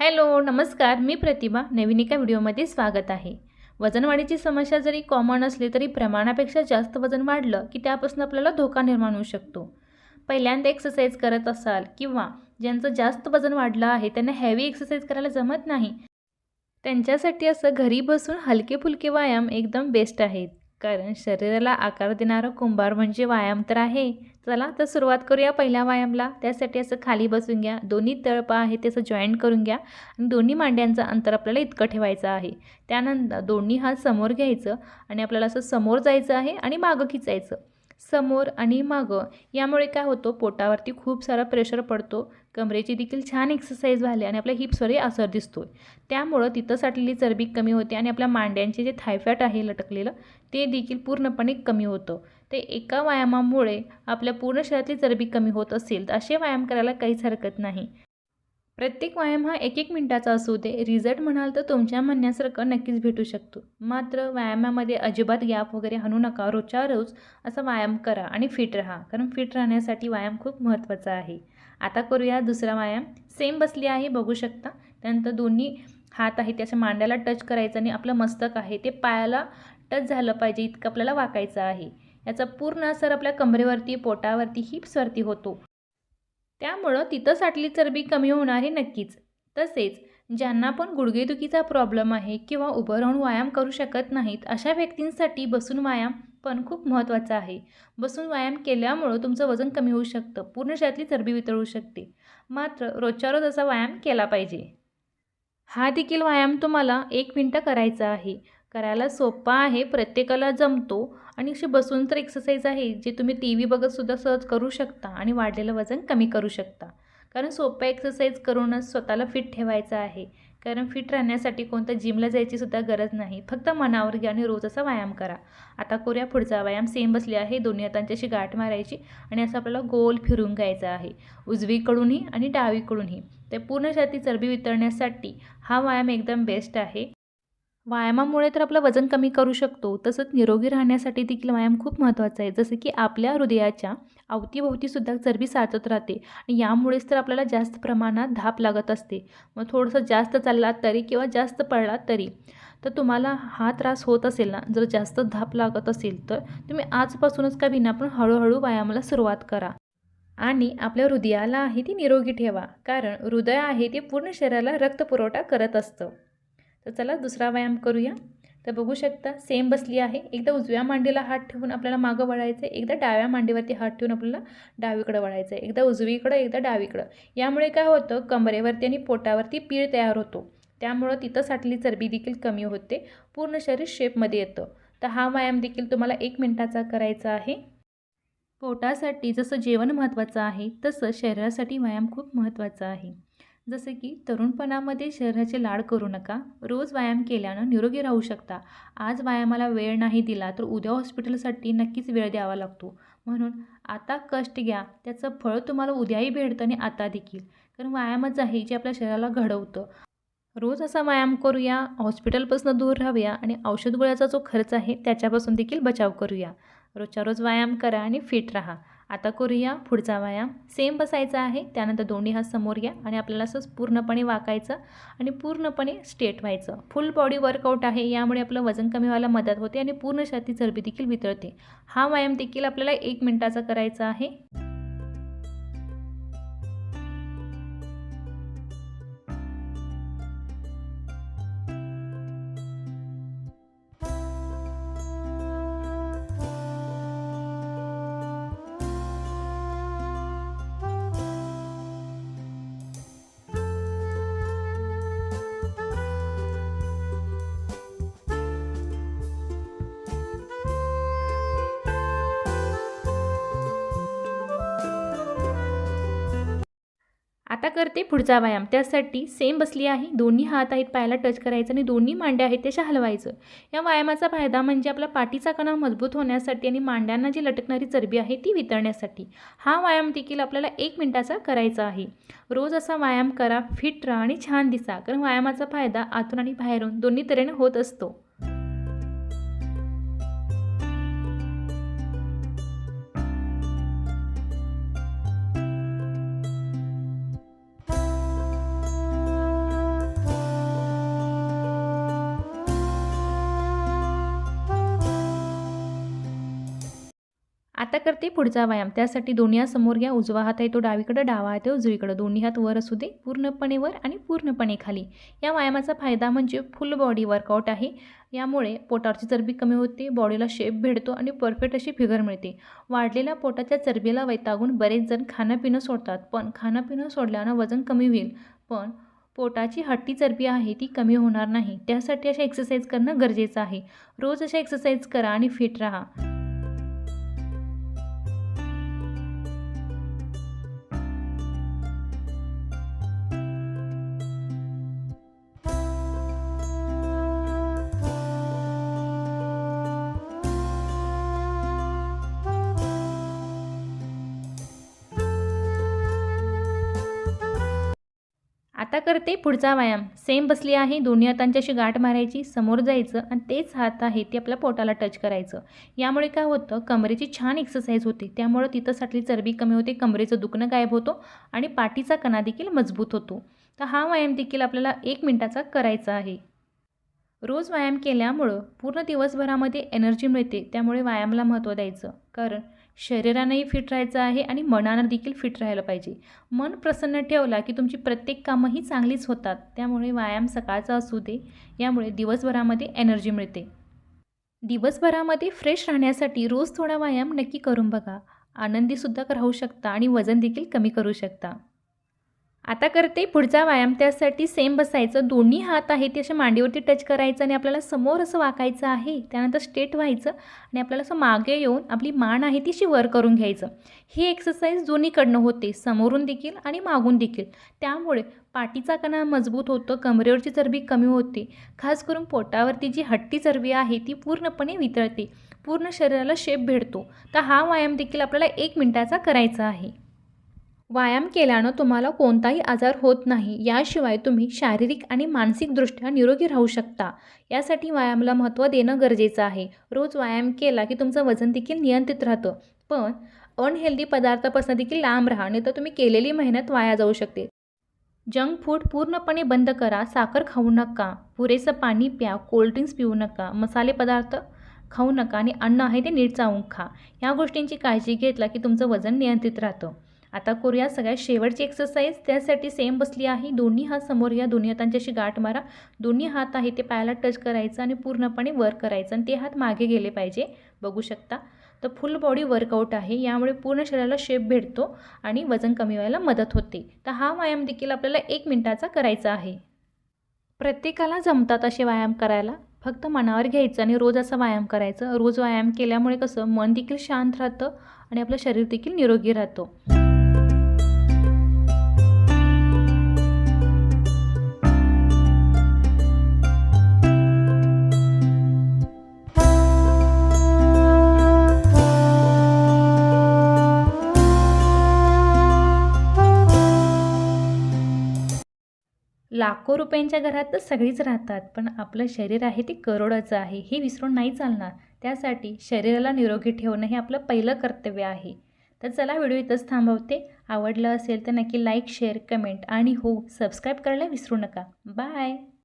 Hello नमस्कार. मी प्रतिभा. नवीन एका व्हिडिओमध्ये स्वागत आहे. वजनवाढीची समस्या जरी कॉमन असली तरी प्रमाणापेक्षा जास्त वजन वाढलं की त्यापासून आपल्याला धोका निर्माण होऊ शकतो. पहिल्यांदा एक्सरसाइज करत असाल किंवा ज्यांचं जास्त वजन वाढलं आहे त्यांना हॅवी एक्सरसाइज करायला जमत नाही. त्यांच्यासाठी असं घरी बसून हलके फुलके व्यायाम एकदम बेस्ट आहेत. कारण शरीराला आकार देणारा कुंभार म्हणजे व्यायाम तर आहे. चला तर सुरुवात करूया पहिल्या व्यायामला. त्यासाठी असं खाली बसून घ्या. दोन्ही तळपा आहे त्याचं जॉईंट करून घ्या. आणि दोन्ही मांड्यांचं अंतर आपल्याला इतकं ठेवायचं आहे. त्यानंतर दोन्ही हात समोर घ्यायचं आणि आपल्याला असं समोर जायचं आहे आणि मागं खिचायचं. समोर आणि मागं. यामुळे काय होतं पोटावरती खूप सारा प्रेशर पडतो. कमरेची देखील छान एक्सरसाइज झाली आणि आपल्या हिप्सवरही असर दिसतो आहे त्यामुळं तिथं साठलेली चरबी कमी होते आणि आपल्या मांड्यांचे जे थायफॅट आहे लटकलेलं ते देखील पूर्णपणे कमी होतं. ते एका व्यायामामुळे आपल्या पूर्ण शरीरातली चरबी कमी होत असेल तर असे व्यायाम करायला काहीच हरकत नाही. प्रत्येक व्यायाम हा एक एक मिनटाचा असू दे. रिझल्ट म्हणाल तर तुमच्या म्हणण्यासारखं नक्कीच भेटू शकतो. मात्र व्यायामामध्ये अजिबात गॅप वगैरे आणू नका. रोजच्या रोज असा व्यायाम करा आणि फिट राहा. कारण फिट राहण्यासाठी व्यायाम खूप महत्त्वाचा आहे. आता करूया दुसरा व्यायाम. सेम बसली आहे बघू शकता. त्यानंतर दोन्ही हात आहे त्याच्या मांड्याला टच करायचं आणि आपलं मस्तक आहे. ते पायाला टच झालं पाहिजे इतकं आपल्याला वाकायचं आहे. याचा पूर्ण असर आपल्या कमरेवरती पोटावरती हिप्सवरती होतो. त्यामुळं तिथं साठली चरबी कमी होणार आहे नक्कीच. तसेच ज्यांना पण गुडघेदुखीचा प्रॉब्लेम आहे किंवा उभं राहून व्यायाम करू शकत नाहीत अशा व्यक्तींसाठी बसून व्यायाम पण खूप महत्त्वाचा आहे. बसून व्यायाम केल्यामुळं तुमचं वजन कमी होऊ शकतं पूर्ण शरीरातली चरबी वितळू शकते. मात्र रोजच्या रोज असा व्यायाम केला पाहिजे. हा देखील व्यायाम तुम्हाला एक मिनटं करायचा आहे. करायला सोपा आहे प्रत्येकाला जमतो. आणि अशी बसून तर एक्सरसाइज आहे जे तुम्ही टी व्ही बघतसुद्धा सहज करू शकता आणि वाढलेलं वजन कमी करू शकता. कारण सोप्या एक्सरसाइज करूनच स्वतःला फिट ठेवायचं आहे. कारण फिट राहण्यासाठी कोणत्या जिमला जायची सुद्धा गरज नाही. फक्त मनावर घ्या आणि रोज असा व्यायाम करा. आता करूया पुढचा व्यायाम. सेम बसले आहे दोन्ही हातांच्याशी गाठ मारायची आणि असं आपल्याला गोल फिरून घ्यायचा आहे. उजवीकडूनही आणि डावीकडूनही. ते पूर्ण छाती चरबी वितळण्यासाठी हा व्यायाम एकदम बेस्ट आहे. व्यायामामुळे तर आपलं वजन कमी करू शकतो. तसंच निरोगी राहण्यासाठी देखील व्यायाम खूप महत्त्वाचा आहे. जसं की आपल्या हृदयाच्या अवतीभोवतीसुद्धा चरबी साचत राहते आणि यामुळेच तर आपल्याला जास्त प्रमाणात धाप लागत असते. मग थोडंसं जास्त चाललात तरी किंवा जास्त पडलात तरी तर तुम्हाला हा त्रास होत असेल ना जर जास्त धाप लागत असेल तर तुम्ही आजपासूनच का विना पण हळूहळू व्यायामाला सुरुवात करा. आणि आपल्या हृदयाला आहे ती निरोगी ठेवा. कारण हृदय आहे ते पूर्ण शरीराला रक्तपुरवठा करत असतं. तर चला दुसरा व्यायाम करूया. तर बघू शकता सेम बसली आहे. एकदा उजव्या मांडीला हात ठेवून आपल्याला मागं वळायचं आहे एकदा डाव्या मांडीवरती हात ठेवून आपल्याला डावीकडं वळायचं आहे एकदा उजवीकडं एकदा डावीकडं. यामुळे काय होतं कमरेवरती आणि पोटावरती पीळ तयार होतो. त्यामुळं तिथं साठली चरबी देखील कमी होते. पूर्ण शरीर शेपमध्ये येतं. तर हा व्यायाम देखील तुम्हाला एक मिनटाचा करायचा आहे. पोटासाठी जसं जेवण महत्त्वाचं आहे तसं शरीरासाठी व्यायाम खूप महत्त्वाचा आहे. जसे की तरुणपणामध्ये शरीराचे लाड करू नका रोज व्यायाम केल्यानं निरोगी राहू शकता. आज व्यायामाला वेळ नाही दिला तर उद्या हॉस्पिटलसाठी नक्कीच वेळ द्यावा लागतो. म्हणून आता कष्ट घ्या त्याचं फळ तुम्हाला उद्याही भेटतं आणि आता देखील. कारण व्यायामच आहे जे आपल्या शरीराला घडवतं. रोज असा व्यायाम करूया हॉस्पिटलपासून दूर राहूया आणि औषध गोळ्याचा जो खर्च आहे त्याच्यापासून देखील बचाव करूया. रोजच्या रोज व्यायाम करा आणि फिट राहा. आता करूया पुढचा व्यायाम. सेम बसायचा आहे त्यानंतर दोन्ही हात समोर घ्या आणि आपल्याला असंच पूर्णपणे वाकायचं आणि पूर्णपणे स्ट्रेट व्हायचं. फुल बॉडी वर्कआउट आहे यामुळे आपलं वजन कमी व्हायला मदत होते आणि पूर्ण छाती चरबी देखील वितळते. हा व्यायाम देखील आपल्याला एक मिनटाचा करायचा आहे. आता करते पुढचा व्यायाम. त्यासाठी सेम बसली आहे. दोन्ही हात आहेत पायाला टच करायचं आणि दोन्ही मांड्या आहेत त्याच्या हलवायचं. या व्यायामाचा फायदा म्हणजे आपला पाठीचा कणा मजबूत होण्यासाठी आणि मांड्यांना जी लटकणारी चरबी आहे ती वितळण्यासाठी. हा व्यायाम देखील आपल्याला एक मिनटाचा करायचा आहे. रोज असा व्यायाम करा फिट राहा आणि छान दिसा. कारण व्यायामाचा फायदा आतून आणि बाहेरून दोन्ही तऱ्हेने होत असतो. आता करते पुढचा व्यायाम. त्यासाठी दोन्ही हात समोर घ्या. उजवा हात आहे तो डावीकडे डावा हात आहे उजवीकडे. दोन्ही हात वर असू दे. पूर्णपणे वर आणि पूर्णपणे खाली. या व्यायामाचा फायदा म्हणजे फुल बॉडी वर्कआउट आहे. यामुळे पोटावरची चरबी कमी होते बॉडीला शेप भेटतो आणि परफेक्ट अशी फिगर मिळते. वाढलेल्या पोटाच्या चरबीला वैतागून बरेच जण खाणं पिणं सोडतात. पण खाणं पिणं सोडल्यानं वजन कमी होईल. पण पोटाची हट्टी चरबी आहे ती कमी होणार नाही. त्यासाठी अशा एक्सरसाइज करणं गरजेचं आहे. रोज अशा एक्सरसाइज करा आणि फिट राहा. करते पुढचा व्यायाम. सेम बसली आहे दोन्ही हातांची अशी गाठ मारायची समोर जायचं आणि तेच हात आहे ते आपल्या पोटाला टच करायचं. यामुळे काय होतं कमरेची छान एक्सरसाइज होते त्यामुळं तिथं साठली चरबी कमी होते कमरेचं दुखणं गायब होतो आणि पाठीचा कणा देखील मजबूत होतो. तर हा व्यायाम देखील आपल्याला एक मिनटाचा करायचा आहे. रोज व्यायाम केल्यामुळं पूर्ण दिवसभरामध्ये एनर्जी मिळते त्यामुळे व्यायामाला महत्त्व द्यायचं. कारण शरीरानंही फिट राहायचं आहे आणि मनानं देखील फिट राहायला पाहिजे. मन प्रसन्न ठेवला की तुमची प्रत्येक कामंही चांगलीच होतात. त्यामुळे व्यायाम सकाळचा असू दे. यामुळे दिवसभरामध्ये एनर्जी मिळते. दिवसभरामध्ये फ्रेश राहण्यासाठी रोज थोडा व्यायाम नक्की करून बघा. आनंदीसुद्धा राहू शकता आणि वजन देखील कमी करू शकता. आता करते पुढचा व्यायाम. त्यासाठी सेम बसायचं. दोन्ही हात आहे ते अशा मांडीवरती टच करायचं आणि आपल्याला समोर असं वाकायचं आहे. त्यानंतर स्ट्रेट व्हायचं आणि आपल्याला असं मागे येऊन आपली मान आहे ती अशी वर करून घ्यायचं. ही एक्सरसाइज दोन्हीकडनं होते समोरून देखील आणि मागून देखील. त्यामुळे पाठीचा कणा मजबूत होतं कमरेवरची चरबी कमी होते. खास करून पोटावरती जी हट्टी चरबी आहे ती पूर्णपणे वितळते. पूर्ण शरीराला शेप भेटतो. तर हा व्यायाम देखील आपल्याला एक मिनटाचा करायचा आहे. व्यायाम केल्यानं तुम्हाला कोणताही आजार होत नाही. याशिवाय तुम्ही शारीरिक आणि मानसिकदृष्ट्या निरोगी राहू शकता. यासाठी व्यायामाला महत्त्व देणं गरजेचं आहे. रोज व्यायाम केला की तुमचं वजन देखील नियंत्रित राहतं. पण अनहेल्दी पदार्थापासून देखील लांब राहा नाही तर तुम्ही केलेली मेहनत वाया जाऊ शकते. जंक फूड पूर्णपणे बंद करा. साखर खाऊ नका. पुरेसं पाणी प्या. कोल्ड्रिंक्स पिऊ नका. मसाले पदार्थ खाऊ नका आणि अन्न आहे ते नीट चावून खा. ह्या गोष्टींची काळजी घेतला की तुमचं वजन नियंत्रित राहतं. आता करूया सगळ्यात शेवटची एक्सरसाइज त्यासाठी सेम बसली आहे. दोन्ही हात समोर या दोन्ही हातांची अशी गाठ मारा. दोन्ही हात आहे ते पायाला टच करायचं आणि पूर्णपणे वर करायचं आणि ते हात मागे गेले पाहिजे. बघू शकता. तर फुल बॉडी वर्कआउट आहे. यामुळे पूर्ण शरीराला शेप भेटतो आणि वजन कमी व्हायला मदत होते. तर हा व्यायाम देखील आपल्याला एक मिनटाचा करायचा आहे. प्रत्येकाला जमतात असे व्यायाम करायला. फक्त मनावर घ्यायचं आणि रोज असा व्यायाम करायचं. रोज व्यायाम केल्यामुळे कसं मन देखील शांत राहतं आणि आपलं शरीर देखील निरोगी राहतो. लाखो रुपयांच्या घरात तर सगळीच राहतात पण आपलं शरीर आहे ते करोडाचं आहे हे विसरून नाही चालणार. त्यासाठी शरीराला निरोगी ठेवणं हे आपलं पहिलं कर्तव्य आहे. तर चला व्हिडिओ इथंच थांबवते. आवडलं असेल तर नक्की लाईक शेअर कमेंट आणि हो सबस्क्राईब करायला विसरू नका. बाय!